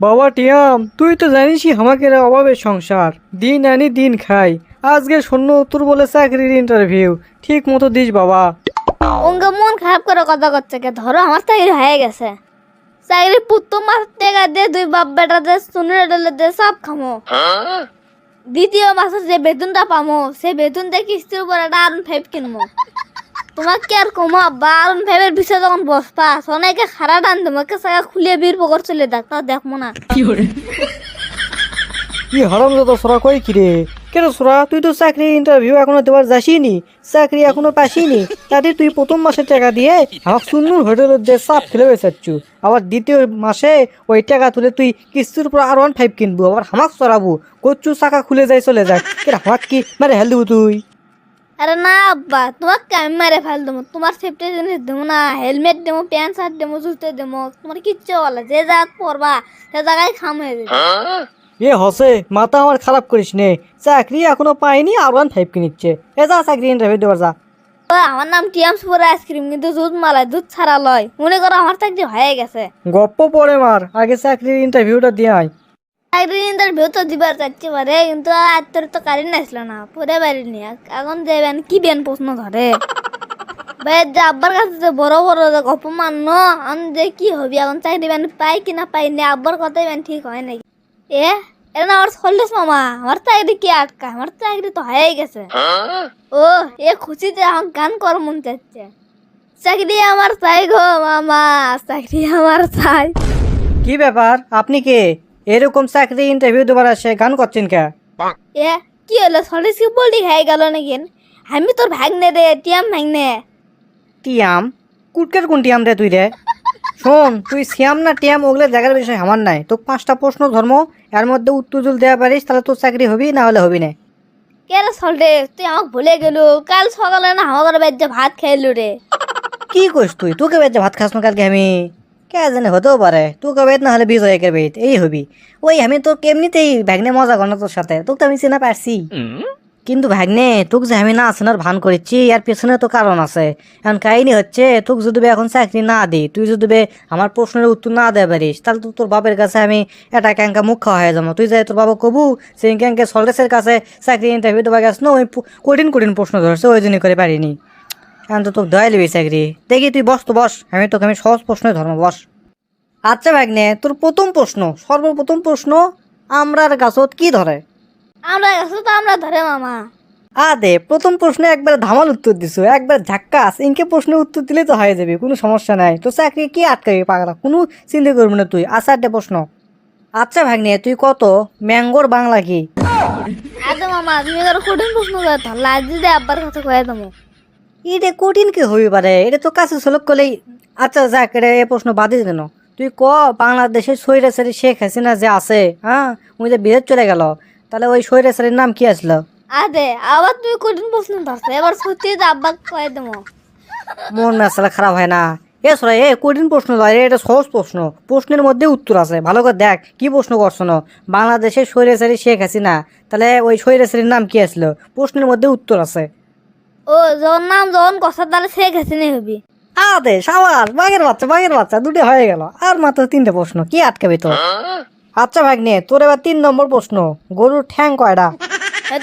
বাবা টিয়াম তুই তো জানিসই আমাকে অভাবের সংসার। দিন আনি দিন খাই। আজকে শূন্য উত্তর বলে চাকরির ইন্টারভিউ ঠিক মতো দিস বাবা। ওঙ্গে মন খারাপ করে কথা করছে কে? ধরো আমার চাকরি হয়ে গেছে। চাকরি পুত্ত মাস টাকা দিয়ে দুই বাপ বেটা দে শুনে ডলে দে সব খামো। দ্বিতীয় মাসের যে বেতনটা পামো সেই বেতন দিয়ে কিস্তির উপর একটা আরুন ফাইভ কিনবো। তোমার কি আর কমো আব্বা। আরুন ফাইভের যখন বসপা সোনাইকে খারা টান তোমাকে সাকা খুলে বীর পকর চলে তাও দেখব না। কি হারাম যত সোরা কই কি রে? কেন সোরা? তুই তো চাকরির ইন্টারভিউ এখনও দেওয়ার যাসিনি। চাকরি এখনও পাসিনি। তাতে তুই প্রথম মাসে টাকা দিয়ে আমার সুন্দর হোটেলের যে সাপ খেলে বেসাচ্ছু আবার দ্বিতীয় মাসে ওই টাকা তুলে তুই কিস্তির উপর আর ওয়ান ফাইভ কিনবো আবার হামাক চড়াবো। কচ্ছু চাকা খুলে যায় চলে যাক কেন হামাক কি? মানে হেল দেবো তুই। আরে না আব্বা তোমাকে আমি মেরে ফেল দেবো তোমার সেফটি জিনিস দেবো না হেলমেট দেবো প্যান্ট শার্ট দেবো জুতো দেবো তোমার কিচ্ছু বলে যে জায়গা পরবা সে জায়গায় খাম হয়ে যাবে। এ হসে মাথা আমার খারাপ করিস নে চাকরি এখনও পাইনি আর ওয়ান ফাইভ কিনিচ্ছে এ যা চাকরি ইন্টারভিউ দেওয়ার যা। আমার নাম টিয়ামস পরে আইসক্রিম কিন্তু দুধ মালায় দুধ ছাড়া লয়। মনে করো আমার চাকরি হয়ে গেছে। গপ্প পড়ে মার আগে চাকরির ইন্টারভিউটা দিয়ে আয় চাকরির তো দিবার চাচ্ছি পারে কিন্তু আর তোর তো কারেন্ট আসলো না পরে পারিনি এখন যাবেন কি বেন প্রশ্ন ধরে ভাই যে আব্বার কাছে যে বড় বড় যে অপমান ন আমি যে কি হবি এখন চাকরি বেন পাই কি না পাই না আব্বার কথাই বেন ঠিক হয় নাকি এ এটা না আমার চল্লিশ মামা আমার চাকরি কি আটকা আমার চাকরি তো হয়ে গেছে ও এ খুশিতে আমার গান কর মন চাচ্ছে চাকরি আমার চাই গো মামা চাকরি আমার চাই কি ব্যাপার আপনি কে এরকম চাকরি ইন্টারভিউ দেবার আসে গান করছেন কে? এ কি হলো? সলিস কি বলটি খাই গেল নাকি আমি তোর ভাগ্নে রে টিয়াম ভাগ্নে। টিয়াম? কুটকের কোন টিয়াম রে তুই রে? শোন তুই সিয়াম না টিয়াম ওগুলো জায়গার বিষয় আমার নাই। তোকে পাঁচটা প্রশ্ন ধর্ম এর মধ্যে উত্তর জল দেওয়া পারিস তাহলে তোর চাকরি হবি না হলে হবি না। কে রে সল্টে তুই আমাকে ভুলে গেলু। কাল সকালে না আমার বাড়িতে ভাত খাইলু রে। কি করিস তুই? তোকে বেদ ভাত খাস না কালকে আমি? কে জানে হতেও পারে। তোকে বেদ না হলে বিজয়কের বেদ এই হবি। ওই আমি তো এমনিতেই ভাগ্নে মজা করো তোর সাথে। তোকে তো আমি চিনা পারছি কিন্তু ভাগ্নে তোকে যে আমি না আসানোর ভান করেছি এর পেছনে তো কারণ আছে। এখন কাহিনী হচ্ছে তোকে যদি বে এখন চাকরি না দিই তুই যদি বে আমার প্রশ্নের উত্তর না দেয় পারিস তাহলে তো তোর বাপের কাছে আমি এটা ক্যাঙ্কা মুখ খাওয়া হয়ে যাব। তুই যাই তোর বাবা কবু সেই ক্যাঙ্কে সল্টেসের কাছে চাকরি ইন্টারভিউ দেওয়া গেছ না ওই কঠিন কঠিন প্রশ্ন ধরছে ওই জন্য করে পারিনি। এখন তো তোকে দেওয়াই লিবি চাকরি। দেখি তুই বস তো বস আমি তোকে আমি সহজ প্রশ্নই ধর্ম বস। আচ্ছা ভাগ্নে তোর প্রথম প্রশ্ন সর্বপ্রথম প্রশ্ন আমরার গাছত কি ধরে? আমরা গেছো তো আমরা ধরে মামা। আ দে প্রথম প্রশ্নে একবার ধামাল উত্তর দিছো একবার ঝাক্কাস ইনকে প্রশ্নের উত্তর দিলে তো হয়ে যাবে কোনো সমস্যা নাই। তো চাকরি কি আটকাবি পাগলা কোনো চিন্তা করবি না তুই আচ্ছা একটা প্রশ্ন। আচ্ছা ভাগ্নে তুই কত? ম্যাঙ্গোর বাংলা কি? আদে মামা তুমি কঠিন প্রশ্ন করে আজ যদি আব্বার কাছে কয়ে দেবো। এটা কঠিন কি হইবে পারে এটা তো কাছে সলক করলেই আচ্ছা যাক এটা এ প্রশ্ন বাদে দেন তুই ক বাংলাদেশের সৈরাচারী শেখ হাসিনা যে আছে হ্যাঁ? উনি যে বিদেশ চলে গেল তাহলে ওই সৈরাচারীর নাম কি আসলো? আদে আবার তুমি কঠিন প্রশ্ন ধরছো এবার সত্যি তো আব্বাকে কয়ে দেবো। মন মেসালা খারাপ হয় না। এ সরা এ কঠিন প্রশ্ন নয় এটা সহজ প্রশ্ন। প্রশ্নের মধ্যে উত্তর আছে ভালো করে দেখ কি প্রশ্ন করছ না বাংলাদেশের সৈরাচারী শেখ হাসিনা তাহলে ওই সৈরাচারীর নাম কি আসলো? প্রশ্নের মধ্যে উত্তর আছে। ও যখন নাম যখন কথা তাহলে সে গেছে নি হবি। আদে সাবাস বাঘের বাচ্চা বাঘের বাচ্চা দুটো হয়ে গেল। আর মাত্র তিনটে প্রশ্ন কি আটকাবি তো আচ্ছা ভাগ্নে তোর এবার তিন নম্বর প্রশ্ন গরুর ঠ্যাং কয়টা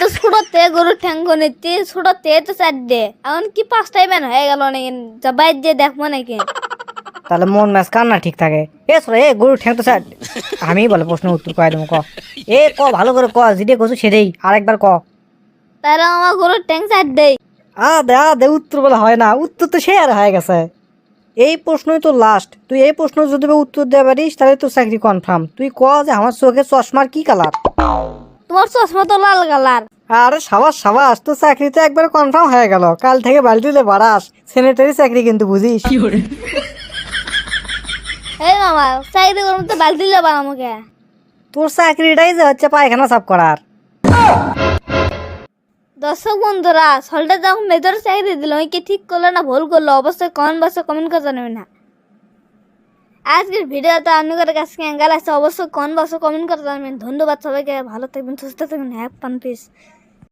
তো ছোটতে গরুর ঠ্যাঙ্গ নিতে ছোটতে তো চারটে। এখন কি পাঁচটাই ম্যান হয়ে গেল নাকি? যা বাইর যে দেখব নাকি। তাহলে মন ম্যাচ কান্না ঠিক থাকে? এ সরে এ গরুর ঠ্যাং তো স্যার আমি বলে প্রশ্ন উত্তর কয়ে দেবো ক। এ ক ভালো করে ক যেটা কছু সেটাই। আরেকবার ক। তাহলে আমার গরুর ঠ্যাং ট্যাং চারটে আ দে আ দে উত্তর বলে হয় না। উত্তর তো সে আর হয়ে গেছে। এই প্রশ্নই তো লাস্ট তুই এই প্রশ্ন যদি উত্তর দেওয়া পারিস তাহলে তোর চাকরি কনফার্ম তুই ক যে আমার চোখে চশমার কি কালার তোমার চশমা তো লাল কালার আরে সাবাস সাবাস তোর চাকরি তো একবার কনফার্ম হয়ে গেল। কাল থেকে বালতিতে বাড়াস সেনেটারি চাকরি কিন্তু বুঝিস। এই মামা চাকরি করব তো বালতি যাবা আমাকে। তোর চাকরিটাই যে হচ্ছে পায়খানা সাফ করার। দর্শক বন্ধুরা সলটা যখন মেজর চাকরি দিল। কি ঠিক করল না, ভুল করল অবশ্যই কমেন্ট বক্সে কমেন্ট করে জানাবেন না। আজকের ভিডিওতে আপনাদের কাছে অ্যাঙ্গাল আছে। অবশ্যই কমেন্ট বক্সে কমেন্ট করে জানাবেন ধন্যবাদ সবাইকে। ভালো থাকবেন সুস্থ থাকবেন হ্যাপ পান পিস